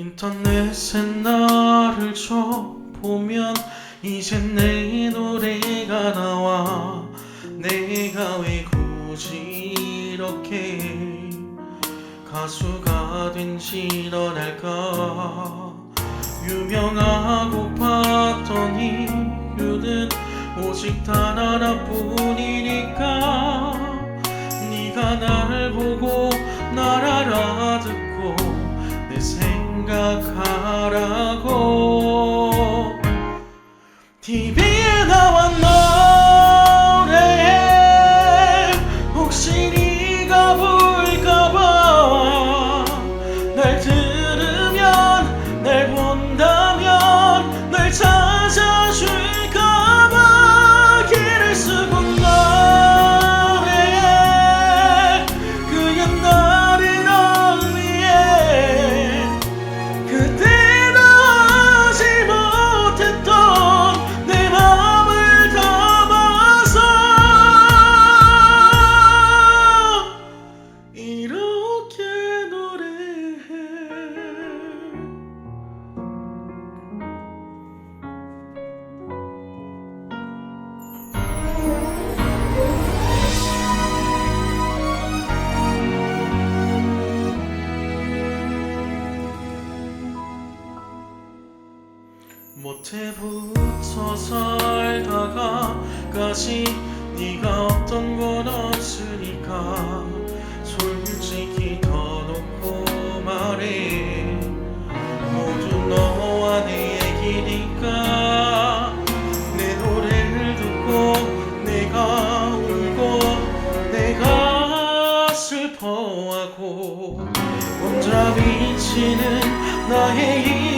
인터넷에 나를 쳐보면 이제 내 노래가 나와. 내가 왜 굳이 이렇게 가수가 된지 넌 알까. 유명하고 봤던 이유는 오직 단 하나뿐이니까. 네가 날 TV에 못해 붙어 살다가까지 네가 없던 건 없으니까 솔직히 더 놓고 말해. 모두 너와 내 얘기니까 내 노래를 듣고 내가 울고 내가 슬퍼하고 혼자 비치는 나의